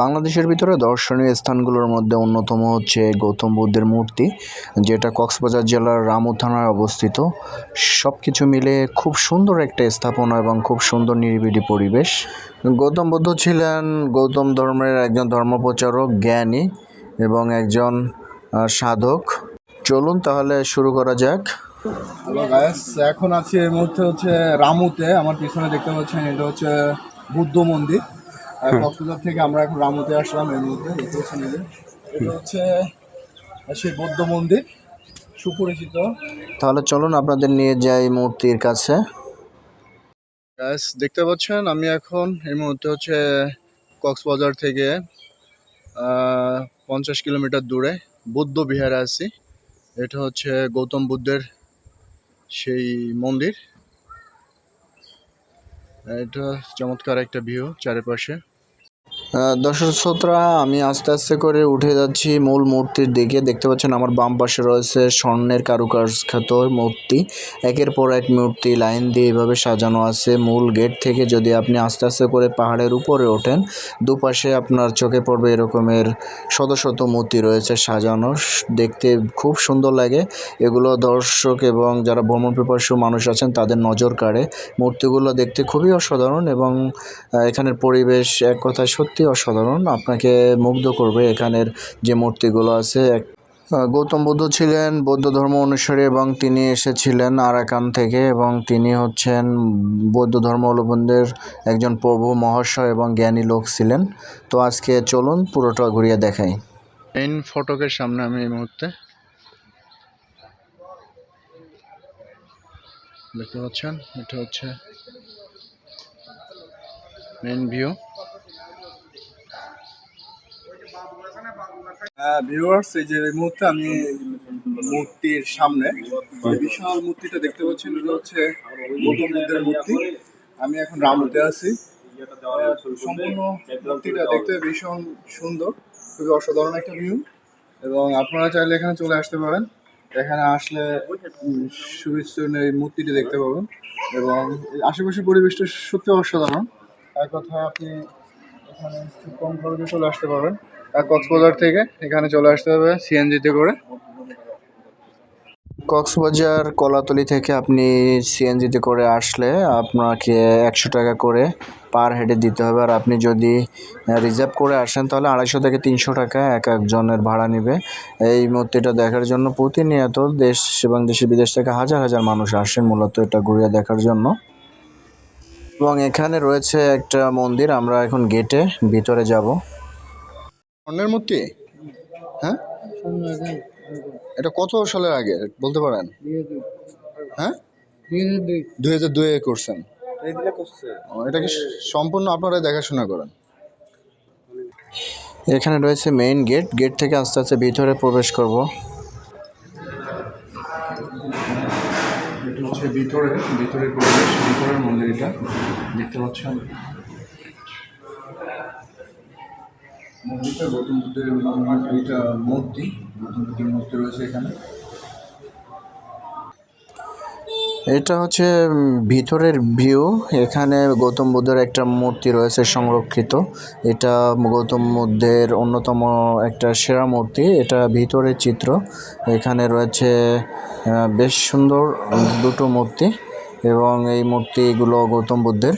বাংলাদেশের ভিতরে দর্শনীয় স্থানগুলোর মধ্যে অন্যতম হচ্ছে গৌতম বুদ্ধের মূর্তি, যেটা কক্সবাজার জেলার রামু থানায় অবস্থিত। সব কিছু মিলে খুব সুন্দর একটা স্থাপনা এবং খুব সুন্দর নিরিবিলি পরিবেশ। গৌতম বুদ্ধ ছিলেন গৌতম ধর্মের একজন ধর্মপ্রচারক, জ্ঞানী এবং একজন সাধক। চলুন তাহলে শুরু করা যাক। এখন আছি এই মুহূর্তে হচ্ছে রামুতে। আমার পিছনে দেখতে পাচ্ছেন এটা হচ্ছে বুদ্ধ মন্দির। কক্সবাজার থেকে আমরা এখন রামুতে আসলাম দেখতে পাচ্ছেন এটা হচ্ছে সেই বৌদ্ধ মন্দির সুপরিচিত। তাহলে চলুন আপনাদের নিয়ে যাই মূর্তির কাছে। গাইস দেখতে পাচ্ছেন আমি এখন এই মুহূর্তে হচ্ছে কক্সবাজার থেকে পঞ্চাশ কিলোমিটার দূরে বুদ্ধ বিহারে আছি। এটা হচ্ছে গৌতম বুদ্ধের সেই মন্দির। এটা চমৎকার একটা ভিউ চারিপাশে। দর্শক শ্রোতা, আমি আস্তে আস্তে করে উঠে যাচ্ছি মূল মূর্তির দিকে। দেখতে পাচ্ছেন আমার বাম পাশে রয়েছে স্বর্ণের কারুকাজ খ্যাত মূর্তি। একের পর এক মূর্তি লাইন দিয়ে এভাবে সাজানো আছে মূল গেট থেকে। যদি আপনি আস্তে আস্তে করে পাহাড়ের উপরে ওঠেন, দুপাশে আপনার চোখে পড়বে এরকমের শত শত মূর্তি রয়েছে সাজানো। দেখতে খুব সুন্দর লাগে। এগুলো দর্শক এবং যারা ভ্রমণ পিপাসু মানুষ আছেন, তাদের নজর কাড়ে। মূর্তিগুলো দেখতে খুবই অসাধারণ এবং এখানের পরিবেশ এক কথায় সত্যি অসাধারণ। আপনাকে মুগ্ধ করবে এখানের যে মূর্তিগুলো আছে। এক- গৌতম বুদ্ধ ছিলেন বৌদ্ধ ধর্ম অনুসারী এবং তিনি এসেছিলেন আরাকান থেকে এবং তিনি হচ্ছেন বৌদ্ধ ধর্মাবলম্বীদের একজন প্রভু, মহাশয় এবং জ্ঞানী লোক ছিলেন। তো আজকে চলুন পুরোটা ঘুরিয়ে দেখাই। মেইন ফটকের সামনে আমি এই মুহূর্তে দেখতে পাচ্ছেন, এটা হচ্ছে মেইন ভিউ ভিউয়ার্স এই যে এই মুহূর্তে আমি মূর্তির সামনে বিশাল মূর্তিটা দেখতে পাচ্ছেন, এটা হচ্ছে গৌতম বুদ্ধের মূর্তি। আমি এখন রামুতে আছি। সম্পূর্ণ মূর্তিটা দেখতে ভীষণ সুন্দর, খুবই অসাধারণ একটা ভিউ এবং আপনারা চাইলে এখানে চলে আসতে পারেন। এখানে আসলে সুবিচ্ছন্ন এই মূর্তিটি দেখতে পাবেন। এবং আশেপাশের পরিবেশটা সত্যি অসাধারণ। এক কথায় আপনি এখানে খুব কম খরচে চলে আসতে পারবেন। আর কক্সবাজার থেকে এখানে চলে আসতে হবে সিএনজিতে করে। কক্সবাজার কলাতলি থেকে আপনি সিএনজিতে করে আসলে আপনাকে একশো টাকা করে পার হেডে দিতে হবে। আর আপনি যদি রিজার্ভ করে আসেন তাহলে আড়াইশো থেকে তিনশো টাকা এক একজনের ভাড়া নেবে। এই মূর্তিটা দেখার জন্য প্রতিনিয়ত দেশ এবং দেশে বিদেশ থেকে হাজার হাজার মানুষ আসেন মূলত এটা ঘুরিয়ে দেখার জন্য। এবং এখানে রয়েছে একটা মন্দির আমরা এখন গেটে ভিতরে যাব। স্বর্ণের মূর্তি? হ্যাঁ? এটা কত সালের আগে বলতে পারেন? হ্যাঁ? দুই হাজার দুয়ে করছেন। এটা কি সম্পূর্ণ আপনারা দেখাশোনা করেন? এখানে রয়েছে মেইন গেট গেট থেকে আস্তে আস্তে ভিতরে প্রবেশ করব। এটা হচ্ছে ভিতরে ভিতরের পরিবেশ ভিতরের মন্দির এটা দেখতে পাচ্ছেন। মন্দিরটা গৌতম বুদ্ধের দুইটা মূর্তি, গৌতম বুদ্ধের মূর্তি রয়েছে এখানে। এটা হচ্ছে ভিতরের ভিউ এখানে গৌতম বুদ্ধের একটা মূর্তি রয়েছে সংরক্ষিত। এটা গৌতম বুদ্ধের অন্যতম একটা সেরা মূর্তি। এটা ভিতরের চিত্র। এখানে রয়েছে বেশ সুন্দর দুটো মূর্তি এবং এই মূর্তিগুলো গৌতম বুদ্ধের।